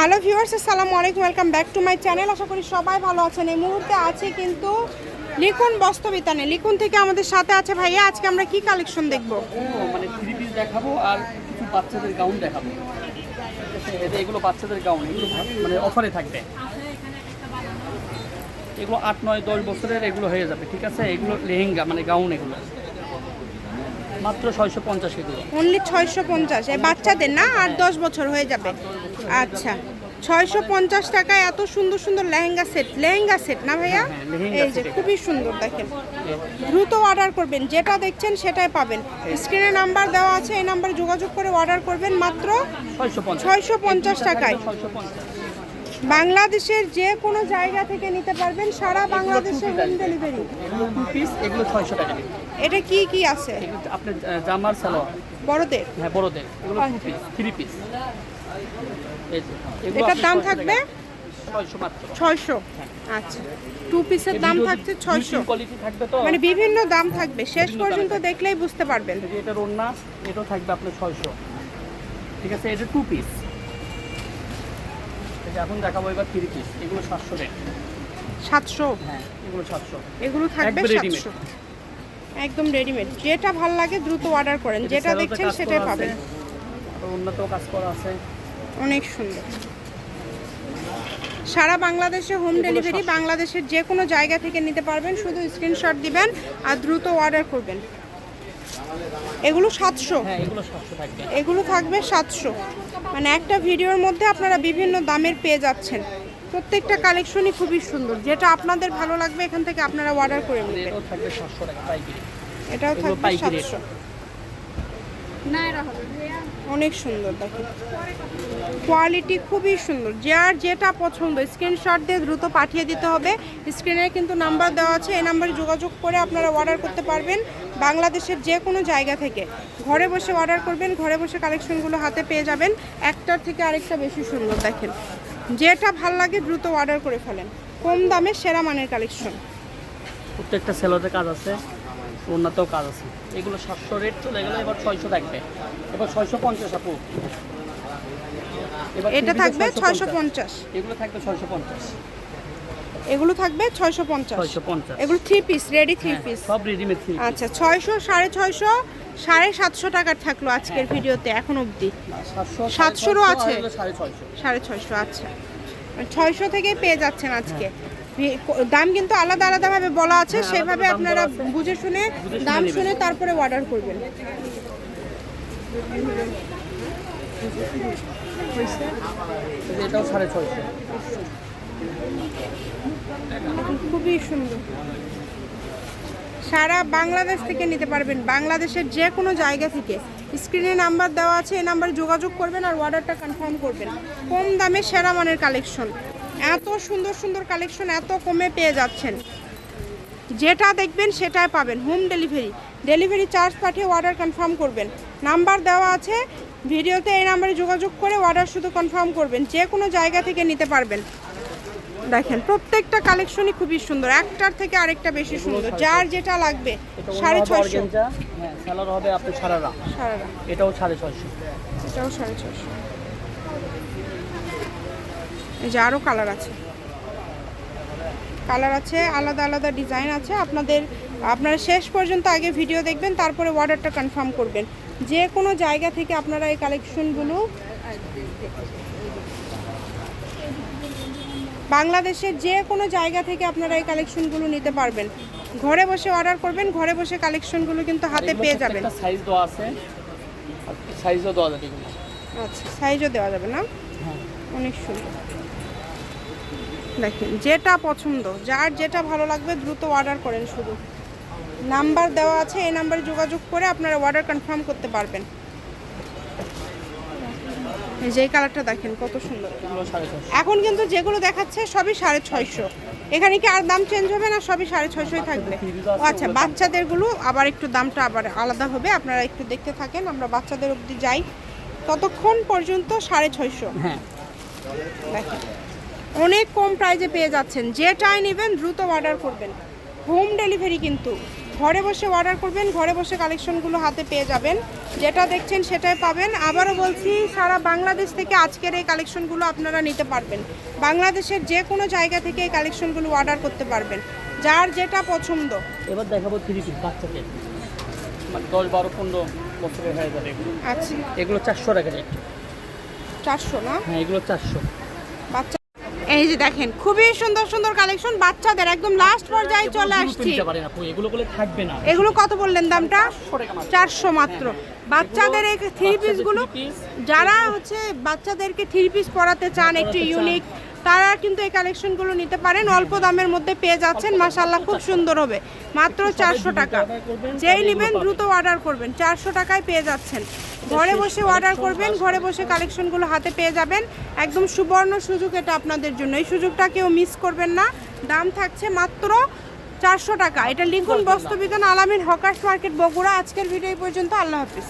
Hello viewers আসসালামু আলাইকুম welcome back to my channel. আশা করি সবাই ভালো আছেন। এই মুহূর্তে আছে কিন্তু লিখুন বস্তবিতানে লিখুন থেকে আমাদের সাথে আছে ভাইয়া আজকে আমরা কি কালেকশন দেখব? মানে থ্রি পিস দেখাবো আর কিছু বাচ্চাদের গাউন দেখাবো। এগুলো বাচ্চাদের গাউন এগুলো মানে অফারে থাকবে। এগুলো আট নয় দশ বছরের এগুলো হয়ে যাবে ঠিক আছে? এগুলো লেহেঙ্গা মানে গাউন এগুলো। মাত্র ছয়শো পঞ্চাশ এগুলো। অনলি ছয়শো পঞ্চাশ। বাচ্চাদের না? আট দশ বছর হয়ে যাবে। আচ্ছা ছয়শো পঞ্চাশ টাকায় এত সুন্দর সুন্দর লেহেঙ্গা সেট লেহেঙ্গা সেট না ভাইয়া? হ্যাঁ, এই যে খুবই সুন্দর দেখেন। দ্রুত অর্ডার করবেন যেটা দেখছেন সেটাই পাবেন। স্ক্রিনে নাম্বার দেওয়া আছে এই নাম্বারে যোগাযোগ করে অর্ডার করবেন মাত্র ছয়শো পঞ্চাশ। টাকায়। বাংলাদেশের যে কোনো জায়গা থেকে নিতে পারবেন সারা বাংলাদেশে হোম ডেলিভারি পিস এগুলো ছয়শো টাকা। এটা কি কি আছে? আপনার জামার সালোয়ার। বড়দের? হ্যাঁ বড়দের। এগুলো পিস থ্রি পিস এটার দাম থাকবে? ছয়শো আচ্ছা। টু পিসের দাম থাকছে ছয়শো। মানে বিভিন্ন দাম থাকবে। শেষ পর্যন্ত দেখলেই বুঝতে পারবেন। এটার ওড়না এটাও থাকবে আপনার ছয়শো। ঠিক আছে এটা টু পিস এখন দেখাবো এবার থ্রি পিস এগুলো সাতশো রেট সাতশো? হ্যাঁ এগুলো সাতশো। এগুলো থাকবে সাতশো। একদম রেডিমেড যেটা ভালো লাগে দ্রুত অর্ডার করেন। যেটা দেখছেন সেটাই পাবেন। অন্যতেও কাজ করা আছে। অনেক সুন্দর। সারা বাংলাদেশে হোম ডেলিভারি বাংলাদেশের যে কোনো জায়গা থেকে নিতে পারবেন শুধু স্ক্রিনশট দিবেন আর দ্রুত অর্ডার করবেন। এগুলো সাতশো। হ্যাঁ এগুলো থাকবে। এগুলো থাকবে সাতশো। মানে একটা ভিডিওর মধ্যে আপনারা বিভিন্ন দামের পেয়ে যাচ্ছেন। প্রত্যেকটা কালেকশনই খুবই সুন্দর। যেটা আপনাদের ভালো লাগবে এখান থেকে আপনারা অর্ডার করে নেবেন। এটাও থাকবে সাতশো টাকা পাইকারি এটাও এগুলো থাকবে পাইকারি রেট। সাতশো অনেক সুন্দর দেখেন কোয়ালিটি খুবই সুন্দর। যার যেটা পছন্দ স্ক্রিনশট দিয়ে দ্রুত পাঠিয়ে দিতে হবে। স্ক্রিনে কিন্তু নাম্বার দেওয়া আছে এই নাম্বারে যোগাযোগ করে আপনারা অর্ডার করতে পারবেন বাংলাদেশের যে কোনো জায়গা থেকে। ঘরে বসে অর্ডার করবেন ঘরে বসে কালেকশনগুলো হাতে পেয়ে যাবেন। একটার থেকে আরেকটা বেশি সুন্দর দেখেন। যেটা ভালো লাগে দ্রুত অর্ডার করে ফেলেন। কম দামে সেরা মানের কালেকশন প্রত্যেকটা সেলোতে কাজ আছে। অন্যতেও কাজ আছে। এগুলো সাতশো রেট চলে গেলে এবার ছয়শো থাকবে। এবার ছয়শো পঞ্চাশ আপু। এটা থাকবে ছয়শো পঞ্চাশ। এগুলো থাকবে ছয়শো পঞ্চাশ। এগুলো থাকবে ছয়শো পঞ্চাশ। এগুলো থ্রি পিস রেডি থ্রি হ্যাঁ, পিস সব রেডিমেড আচ্ছা ছয়শো সাড়ে ছয়শো সাড়ে সাতশো টাকার থাকল আজকের ভিডিওতে এখন অবধি। সাতশোরও আছে? সাড়ে ছয়শো। আচ্ছা। ছয়শো থেকেই পেয়ে যাচ্ছেন আজকে। ভি- দাম কিন্তু আলাদা আলাদাভাবে বলা আছে হ্যাঁ, সেভাবে আপনারা বুঝে শুনে দাম শুনে তারপরে অর্ডার করবেন। এটাও সাড়ে ছয়শো। খুবই সুন্দর। সারা বাংলাদেশ থেকে নিতে পারবেন বাংলাদেশের যে কোনো জায়গা থেকে। স্ক্রিনে নাম্বার দেওয়া আছে এই নাম্বারে যোগাযোগ করবেন আর অর্ডারটা কনফার্ম করবেন। কম দামে সেরা মানের কালেকশন এত সুন্দর সুন্দর কালেকশন এত কমে পেয়ে যাচ্ছেন। যেটা দেখবেন সেটাই পাবেন হোম ডেলিভারি ডেলিভারি চার্জ পাঠিয়ে অর্ডার কনফার্ম করবেন। নাম্বার দেওয়া আছে ভিডিওতে এই নাম্বারে যোগাযোগ করে অর্ডার শুধু কনফার্ম করবেন যে কোনো জায়গা থেকে নিতে পারবেন। দেখেন প্রত্যেকটা কালেকশনই খুবই সুন্দর একটার থেকে আরেকটা বেশি সুন্দর যার যেটা লাগবে সাড়ে ছয়শো। হ্যাঁ সারারা এটাও সাড়ে ছয়শো। এটাও সাড়ে ছয়শো। এই যে আরও কালার আছে। কালার আছে আলাদা আলাদা ডিজাইন আছে। আপনাদের আপনারা শেষ পর্যন্ত আগে ভিডিও দেখবেন তারপরে অর্ডারটা কনফার্ম করবেন। যে কোনো জায়গা থেকে আপনারা এই কালেকশনগুলো বাংলাদেশের যে কোনো জায়গা থেকে আপনারা এই কালেকশনগুলো নিতে পারবেন। ঘরে বসে অর্ডার করবেন ঘরে বসে কালেকশনগুলো কিন্তু হাতে পেয়ে যাবেন। সাইজ দেওয়া আছে। সাইজও দেওয়া যাবে আচ্ছা সাইজও দেওয়া যাবে না? হ্যাঁ। অনেক সুন্দর। দেখেন যেটা পছন্দ যার যেটা ভালো লাগবে দ্রুত অর্ডার করেন শুধু। নাম্বার দেওয়া আছে এই নাম্বারে যোগাযোগ করে আপনারা অর্ডার কনফার্ম করতে পারবেন। যে কালারটা দেখেন কত সুন্দর। এখন কিন্তু যেগুলো দেখাচ্ছে সবই সাড়ে ছয়শো। এখানে কি আর দাম চেঞ্জ হবে না সবই সাড়ে ছয়শোই থাকবে? ও আচ্ছা বাচ্চাদেরগুলো আবার একটু দামটা আবার আলাদা হবে আপনারা একটু দেখতে থাকেন আমরা বাচ্চাদের অবধি যাই। ততক্ষণ পর্যন্ত সাড়ে ছয়শো। হ্যাঁ। দেখেন। অনেক কম প্রাইজে পেয়ে যাচ্ছেন। যেটাই নেবেন দ্রুত অর্ডার করবেন। হোম ডেলিভারি কিন্তু ঘরে বসে অর্ডার করবেন ঘরে বসে কালেকশনগুলো হাতে পেয়ে যাবেন। যেটা দেখছেন সেটাই পাবেন। আবারও বলছি সারা বাংলাদেশ থেকে আজকের এই কালেকশনগুলো আপনারা নিতে পারবেন। বাংলাদেশের যে কোনো জায়গা থেকে এই কালেকশনগুলো অর্ডার করতে পারবেন। যার যেটা পছন্দ। এবার দেখাবো থ্রি পিস মানে দশ বারো পনেরো বছরের হয়ে যাবে। এগুলো আচ্ছা। এগুলো চারশো টাকা চারশো না? হ্যাঁ এগুলো চারশো। এই যে দেখেন খুবই সুন্দর সুন্দর কালেকশন বাচ্চাদের একদম লাস্ট পর্যায়ে চলে আসছি। এগুলো কত বললেন দামটা? চারশো মাত্র। বাচ্চাদের এই থ্রি পিস পিসগুলো যারা হচ্ছে বাচ্চাদেরকে থ্রি পিস পরাতে চান একটু ইউনিক তারা কিন্তু এই কালেকশনগুলো নিতে পারেন। অল্প দামের মধ্যে পেয়ে যাচ্ছেন। মাসাল্লাহ খুব সুন্দর হবে। মাত্র চারশো টাকা। যেই নেবেন দ্রুত অর্ডার করবেন। চারশো টাকায় পেয়ে যাচ্ছেন। ঘরে বসে অর্ডার করবেন। ঘরে বসে কালেকশনগুলো হাতে পেয়ে যাবেন। একদম সুবর্ণ সুযোগ এটা আপনাদের জন্য। এই সুযোগটা কেউ মিস করবেন না। দাম থাকছে মাত্র চারশো টাকা। এটা লিখুন বস্ত্রবিধান আলামিন হকার্স মার্কেট বগুড়া। আজকের ভিডিও পর্যন্ত। আল্লাহ হাফিজ।